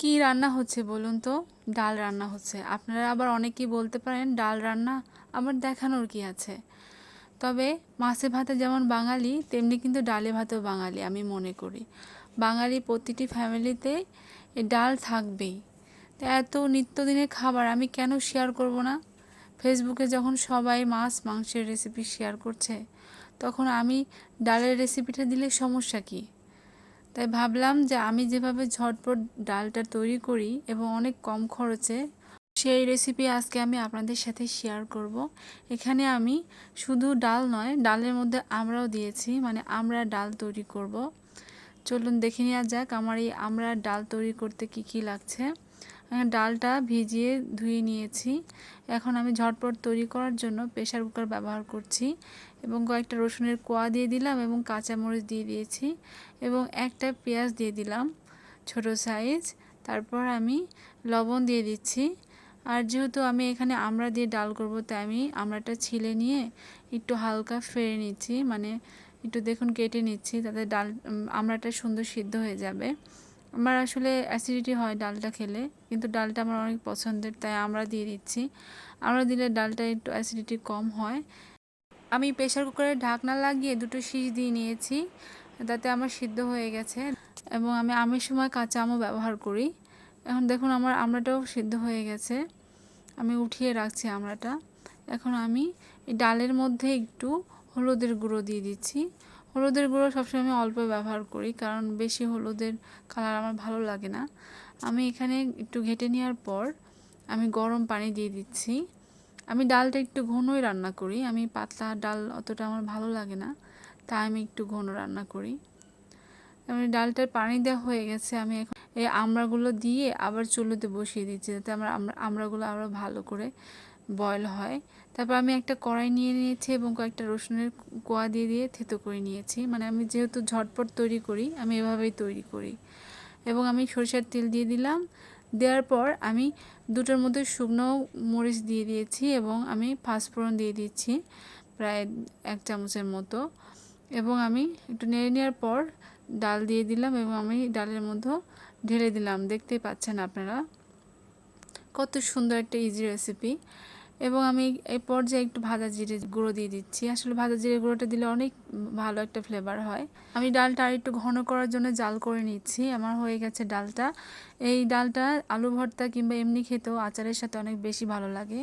কি রান্না হচ্ছে বলুন তো? ডাল রান্না হচ্ছে। আপনারা আবার অনেকেই বলতে পারেন ডাল রান্না আবার দেখানোর কি আছে? তবে মাছে ভাতে যেমন বাঙালি, তেমনি কিন্তু ডালে ভাতেও বাঙালি, আমি মনে করি। বাঙালি প্রতিটি ফ্যামিলিতে ডাল থাকবেই। তো এত নিত্যদিনের খাবার আমি কেন শেয়ার করব না? ফেসবুকে যখন সবাই মাছ, মাংসের রেসিপি শেয়ার করছে, তখন আমি ডালের রেসিপিটা দিলে সমস্যা কী? তাই ভাবলাম যে আমি যেভাবে ঝটপট ডালটা তৈরি করি এবং অনেক কম খরচে, সেই রেসিপি আজকে আমি আপনাদের সাথে শেয়ার করব। এখানে আমি শুধু ডাল নয়, ডালের মধ্যে আমরাও দিয়েছি মানে আমরা ডাল তৈরি করব। চলুন দেখে নেওয়া যাক আমার এই আমরা ডাল তৈরি করতে কি কি লাগছে। ডালটা ভিজিয়ে ধুয়ে নিয়েছি। এখন আমি ঝটপট তৈরি করার জন্য প্রেশার কুকার ব্যবহার করছি এবং কয়েকটা রসুনের কোয়া দিয়ে দিলাম এবং কাঁচামরিচ দিয়ে দিয়েছি এবং একটা পেঁয়াজ দিয়ে দিলাম, ছোট সাইজ। তারপর আমি লবণ দিয়ে দিচ্ছি। আর যেহেতু আমি এখানে আমরা দিয়ে ডাল করব, তাই আমি আমড়াটা ছিলে নিয়ে একটু হালকা ফেড়ে নিচ্ছি। মানে একটু দেখুন কেটে নিচ্ছি, তাতে ডাল আমড়াটা সুন্দর সিদ্ধ হয়ে যাবে। আমার আসলে অ্যাসিডিটি হয় ডালটা খেলে, কিন্তু ডালটা আমার অনেক পছন্দের, তাই আমরা দিয়ে দিচ্ছি। আমরা দিলে ডালটা একটু অ্যাসিডিটি কম হয়। আমি প্রেশার কুকারে ঢাকনা লাগিয়ে দুটো শীষ দিয়ে নিয়েছি, তাতে আমার সিদ্ধ হয়ে গেছে এবং আমি আমের সময় কাঁচা আমও ব্যবহার করি। এখন দেখুন আমার আমড়াটাও সিদ্ধ হয়ে গেছে। আমি উঠিয়ে রাখছি আমড়াটা। এখন আমি ডালের মধ্যে একটু হলুদের গুঁড়ো দিয়ে দিচ্ছি। হলুদের গুঁড়ো সবসময় আমি অল্প ব্যবহার করি, কারণ বেশি হলুদের কালার আমার ভালো লাগে না। আমি এখানে একটু ঘেটে নেওয়ার পর আমি গরম পানি দিয়ে দিচ্ছি। আমি ডালটা একটু ঘনই রান্না করি, আমি পাতলা ডাল অতটা আমার ভালো লাগে না, তাই আমি একটু ঘন রান্না করি। আমি ডালটার পানি দেওয়া হয়ে গেছে, আমি এখন এই আমড়াগুলো দিয়ে আবার চুলোতে বসিয়ে দিচ্ছি, যাতে আমার আমড়াগুলো আরও ভালো করে বয়ল হয়। তারপর আমি একটা কড়াই নিয়ে নিয়েছি এবং কয়েকটা রসুনের কোয়া দিয়ে দিয়ে থেতো করে নিয়েছি। মানে আমি যেহেতু ঝটপট তৈরি করি, আমি এভাবেই তৈরি করি। এবং আমি সরিষার তেল দিয়ে দিলাম। দেওয়ার পর আমি দুটোর মধ্যে শুকনো মরিচ দিয়ে দিয়েছি এবং আমি পাঁচফোড়ন দিয়ে দিচ্ছি প্রায় এক চামচের মতো। এবং আমি একটু নেড়ে নেওয়ার পর ডাল দিয়ে দিলাম এবং আমি ডালের মধ্যে ঢেলে দিলাম। দেখতেই পাচ্ছেন আপনারা? কত সুন্দর একটা ইজি রেসিপি এবং আমি এই পর্যায়ে একটু ভাজা জিরে গুঁড়ো দিয়ে দিচ্ছি। আসলে ভাজা জিরে গুঁড়োটা দিলে অনেক ভালো একটা ফ্লেভার হয়। আমি ডালটা আর একটু ঘন করার জন্য জাল করে নিচ্ছি। আমার হয়ে গেছে ডালটা। এই ডালটা আলু ভর্তা কিংবা এমনি খেতেও আচারের সাথে অনেক বেশি ভালো লাগে।